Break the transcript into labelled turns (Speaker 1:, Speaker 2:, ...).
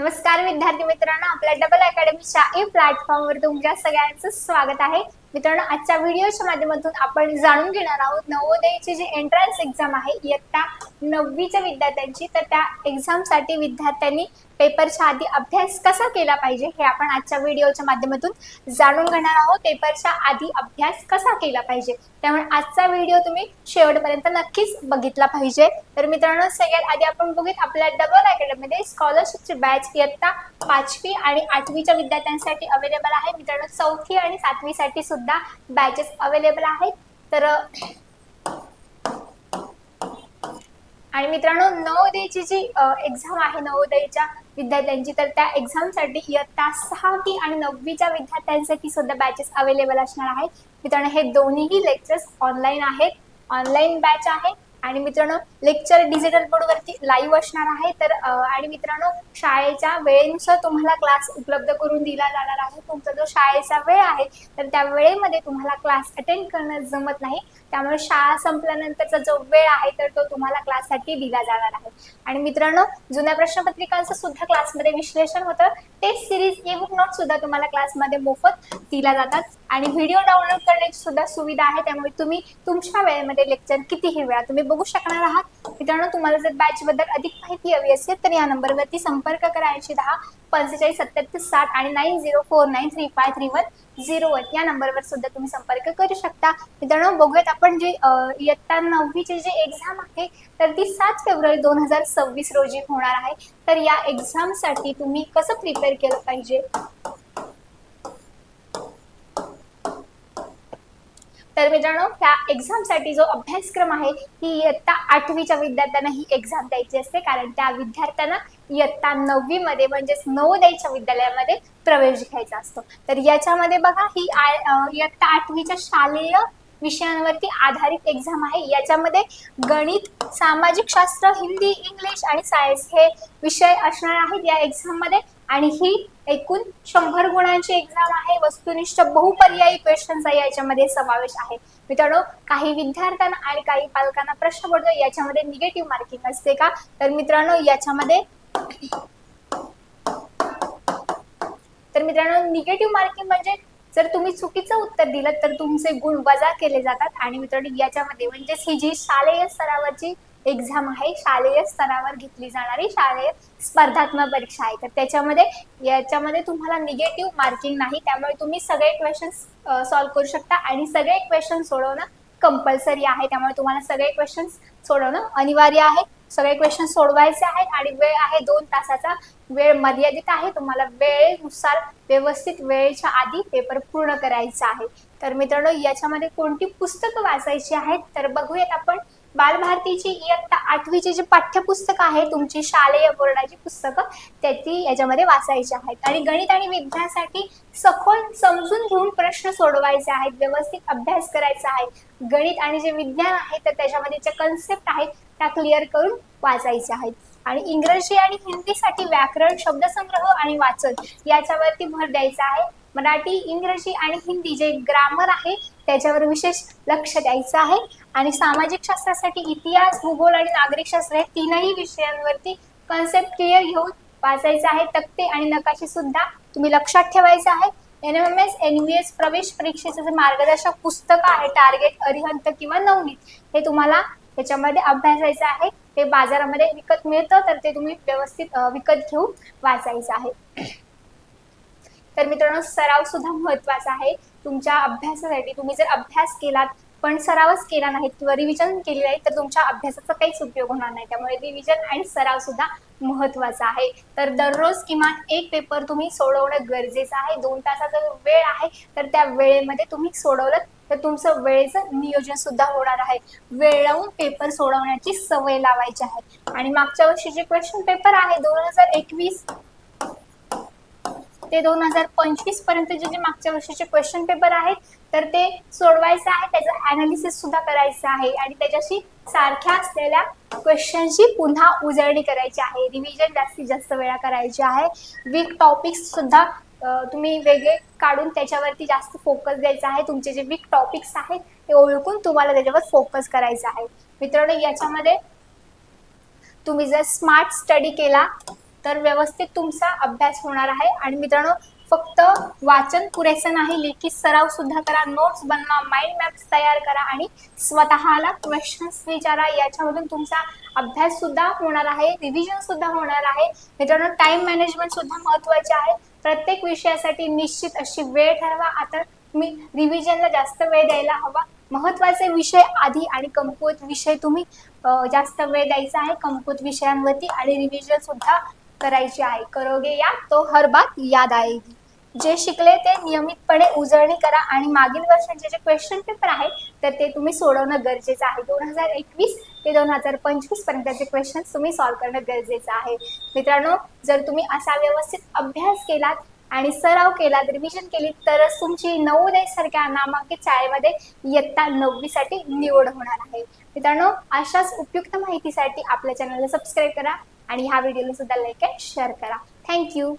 Speaker 1: नमस्कार विद्यार्थी मित्रांनो. आपल्या डबल अकॅडमीच्या ई प्लॅटफॉर्मवर तुमच्या सगळ्यांचं स्वागत आहे. मित्रांनो आजच्या व्हिडिओच्या माध्यमातून आपण जाणून घेणार आहोत नवोदयची जी एंट्रन्स एक्झाम आहे इयत्ता नववीच्या विद्यार्थ्यांची तर त्या एक्झामसाठी विद्यार्थ्यांनी पेपरच्या आधी अभ्यास कसा केला पाहिजे हे आपण आजच्या व्हिडिओच्या माध्यमातून जाणून घेणार आहोत. पेपरच्या आधी अभ्यास कसा केला पाहिजे त्यामुळे आजचा व्हिडिओ तुम्ही शेवटपर्यंत नक्कीच बघितला पाहिजे. तर मित्रांनो सगळ्यात आधी आपण बघित आपल्या डबल अकॅडमीमध्ये स्कॉलरशिपची बॅच इयत्ता पाचवी आणि आठवीच्या विद्यार्थ्यांसाठी अवेलेबल आहे. मित्रांनो चौथी आणि सातवीसाठी सुद्धा बॅचेस अवेलेबल आहेत. तर आणि मित्रांनो नवोदयची जी एक्झाम आहे नवोदयच्या विद्यार्थ्यांची तर त्या एक्झामसाठी इयत्ता सहावी आणि नववीच्या विद्यार्थ्यांसाठी सुद्धा बॅचेस अवेलेबल असणार आहेत. मित्रांनो हे दोन्हीही लेक्चर्स ऑनलाईन आहेत. ऑनलाईन बॅच आहे. आणि मित्रांनो लेक्चर डिजिटल बोर्डवरती लाईव्ह असणार आहे. तर आणि मित्रांनो शाळेच्या वेळेनुसार तुम्हाला क्लास उपलब्ध करून दिला जाणार आहे. तुमचा जो शाळेचा वेळ आहे तर त्या वेळेमध्ये तुम्हाला क्लास अटेंड करणं जमत नाही. त्यामुळे शाळा संपल्यानंतरचा जो वेळ आहे तर तो तुम्हाला क्लाससाठी दिला जाणार आहे. आणि मित्रांनो जुन्या प्रश्नपत्रिकांचं सुद्धा क्लासमध्ये विश्लेषण होतं. Test series e book note सुद्धा तुम्हाला क्लासमध्ये मोफत दिला जातात. आणि व्हिडिओ डाउनलोड करण्याची सुद्धा सुविधा आहे. त्यामुळे तुम्ही तुमच्या वेळेमध्ये लेक्चर कितीही वेळा तुम्ही बघू शकणार आहात. मित्रांनो तुम्हाला जर बॅच बद्दल अधिक माहिती हवी असेल तर या नंबरवरती संपर्क करायची दहा पंचेचाळीस सत्याहत्तर साठ आणि nine zero four nine three five three one zero one या नंबरवर सुद्धा तुम्ही संपर्क करू शकता. मित्रांनो बघूयात आपण जे इयत्ता नववीची जी एक्झाम आहे तर ती सात फेब्रुवारी दोन हजार सव्वीस रोजी होणार आहे. तर या एक्झामसाठी तुम्ही कसं प्रिपेअर केलं पाहिजे? तर मित्रांनो ह्या एक्झामसाठी जो अभ्यासक्रम आहे ही इयत्ता आठवीच्या विद्यार्थ्यांना ही एक्झाम द्यायची असते. कारण त्या विद्यार्थ्यांना इयत्ता नववी मध्ये म्हणजेच नवोदयच्या विद्यालयामध्ये प्रवेश घ्यायचा असतो. तर याच्यामध्ये बघा ही इयत्ता आठवीच्या शालेय विषयांवरती आधारित एक्झाम आहे. याच्यामध्ये गणित सामाजिक शास्त्र हिंदी इंग्लिश आणि सायन्स हे विषय असणार आहेत. या एक्झाममध्ये आणि ही एकूण शंभर गुणांची एक्झाम आहे. वस्तुनिष्ठ बहुपर्यायी क्वेश्चनचा याच्यामध्ये समावेश आहे. मित्रांनो काही विद्यार्थ्यांना आणि काही पालकांना प्रश्न पडतो याच्यामध्ये निगेटिव्ह मार्किंग असते का? तर मित्रांनो याच्यामध्ये तर मित्रांनो निगेटिव्ह मार्किंग म्हणजे जर तुम्ही चुकीचं उत्तर दिलं तर तुमचे गुण वजा केले जातात. आणि मित्रांनो याच्यामध्ये म्हणजेच ही जी शालेय स्तरावरची एक्झाम आहे. शालेय स्तरावर घेतली जाणारी शालेय स्पर्धात्मक परीक्षा आहे. तर त्याच्यामध्ये याच्यामध्ये तुम्हाला निगेटिव्ह मार्किंग नाही. त्यामुळे तुम्ही सगळे क्वेश्चन सॉल्व्ह करू शकता आणि सगळे क्वेश्चन सोडवणं कंपल्सरी आहे. त्यामुळे तुम्हाला सगळे क्वेश्चन सोडवणं अनिवार्य आहे. सगळे क्वेश्चन सोडवायचे आहेत आणि वेळ आहे दोन तासाचा. वेळ मर्यादित आहे. तुम्हाला वेळेनुसार व्यवस्थित वेळेच्या आधी पेपर पूर्ण करायचा आहे. तर मित्रांनो याच्यामध्ये कोणती पुस्तकं वाचायची आहेत? तर बघूयात आपण. बालभारतीची इयत्ता आठवीची जी पाठ्यपुस्तक आहे तुमची शालेय बोर्डाची पुस्तकं त्याची याच्यामध्ये वाचायची आहेत. आणि गणित आणि विज्ञानासाठी सखोल समजून घेऊन प्रश्न सोडवायचे आहेत व्यवस्थित अभ्यास करायचा आहे. गणित आणि जे विज्ञान आहे तर त्याच्यामध्ये जे कन्सेप्ट आहेत त्या क्लिअर करून वाचायचे आहेत. आणि इंग्रजी आणि हिंदीसाठी व्याकरण शब्दसंग्रह आणि वाचन याच्यावरती भर द्यायचा आहे. मराठी इंग्रजी आणि हिंदी जे ग्रामर आहे त्याच्यावर विशेष लक्ष द्यायचं आहे. आणि सामाजिक शास्त्रासाठी इतिहास भूगोल आणि नागरिक शास्त्र हे तीनही विषयांवरती कन्सेप्ट क्लिअर घेऊन वाचायचं आहे. तक्ते आणि नकाशे सुद्धा तुम्ही लक्षात ठेवायचं आहे. N M M S N V S प्रवेश परीक्षेचं जे मार्गदर्शक पुस्तक आहे टार्गेट अरिहंत किंवा नवनीत हे तुम्हाला त्याच्यामध्ये अभ्यासायचं आहे. ते बाजारामध्ये विकत मिळतं तर ते तुम्ही व्यवस्थित विकत घेऊन वाचायचं आहे. तर मित्रांनो सराव सुद्धा महत्त्वाचा आहे. तुमच्या अभ्यासासाठी तुम्ही जर अभ्यास केलात पण सरावच केला नाही किंवा रिव्हिजन केले नाही तर तुमच्या अभ्यासाचा काहीच उपयोग होणार नाही. त्यामुळे रिव्हिजन आणि सराव सुद्धा महत्त्वाचा आहे. तर दररोज किमान एक पेपर तुम्ही सोडवणं गरजेचं आहे. दोन तासाचा वेळ आहे तर त्या वेळेमध्ये तुम्ही सोडवलं तर तुमचं वेळेचं नियोजन सुद्धा होणार आहे. वेळावून पेपर सोडवण्याची सवय लावायची आहे. आणि मागच्या वर्षीचे क्वेश्चन पेपर आहे दोन हजार एकवीस ते दोन हजार पंचवीस पर्यंतचे जे मागच्या वर्षीचे क्वेश्चन पेपर आहेत तर ते सोडवायचं आहे त्याचं अनालिसिस सुद्धा करायचं आहे आणि त्याच्याशी सारख्या असलेल्या क्वेश्चनची पुन्हा उजळणी करायची आहे. रिव्हिजन जास्तीत जास्त वेळा करायची आहे. वीक टॉपिक्स सुद्धा तुम्ही वेगळे काढून त्याच्यावरती जास्त फोकस द्यायचा आहे. तुमचे जे वीक टॉपिक्स आहेत ते ओळखून तुम्हाला त्याच्यावर फोकस करायचा आहे. मित्रांनो याच्यामध्ये तुम्ही जर स्मार्ट स्टडी केला तर व्यवस्थित तुमचा अभ्यास होणार आहे. आणि मित्रांनो फक्त वाचन पुरेसं नाही लेखी सराव सुद्धा करा नोट्स बनवा माइंड मॅप्स तयार करा आणि स्वतःला क्वेश्चन्स विचारा. याच्यामधून तुमचा अभ्यास सुद्धा होणार आहे रिव्हिजन सुद्धा होणार आहे. मित्रांनो टाइम मॅनेजमेंट सुद्धा महत्त्वाचे आहे. प्रत्येक विषयासाठी निश्चित अशी वेळ ठरवा. आता तुम्ही रिव्हिजनला जास्त वेळ द्यायला हवा. महत्त्वाचे विषय आधी आणि कमकुवत विषय तुम्ही जास्त वेळ द्यायचा आहे कमकुवत विषयांवरती आणि रिव्हिजन सुद्धा करायची आहे करोगे या तो हर बात याद आएगी. जे शिकले ते नियमितपणे उजळणी करा आणि मागील वर्षांचे जे क्वेश्चन पेपर आहे तर ते तुम्ही सोडवणं गरजेचं आहे. दोन हजार एकवीस ते दोन हजार पंचवीस पर्यंतचे क्वेश्चन तुम्ही सॉल्व्ह करणं गरजेचं आहे. मित्रांनो जर तुम्ही असा व्यवस्थित अभ्यास केलात आणि सराव केला रिव्हिजन केली तरच तुमची नऊ सारख्या नामांकित शाळेमध्ये इयत्ता नववीसाठी निवड होणार आहे. मित्रांनो अशाच उपयुक्त माहितीसाठी आपल्या चॅनलला सबस्क्राईब करा. आणि ह्या व्हिडिओला सुद्धा लाईक अँड शेअर करा. Thank you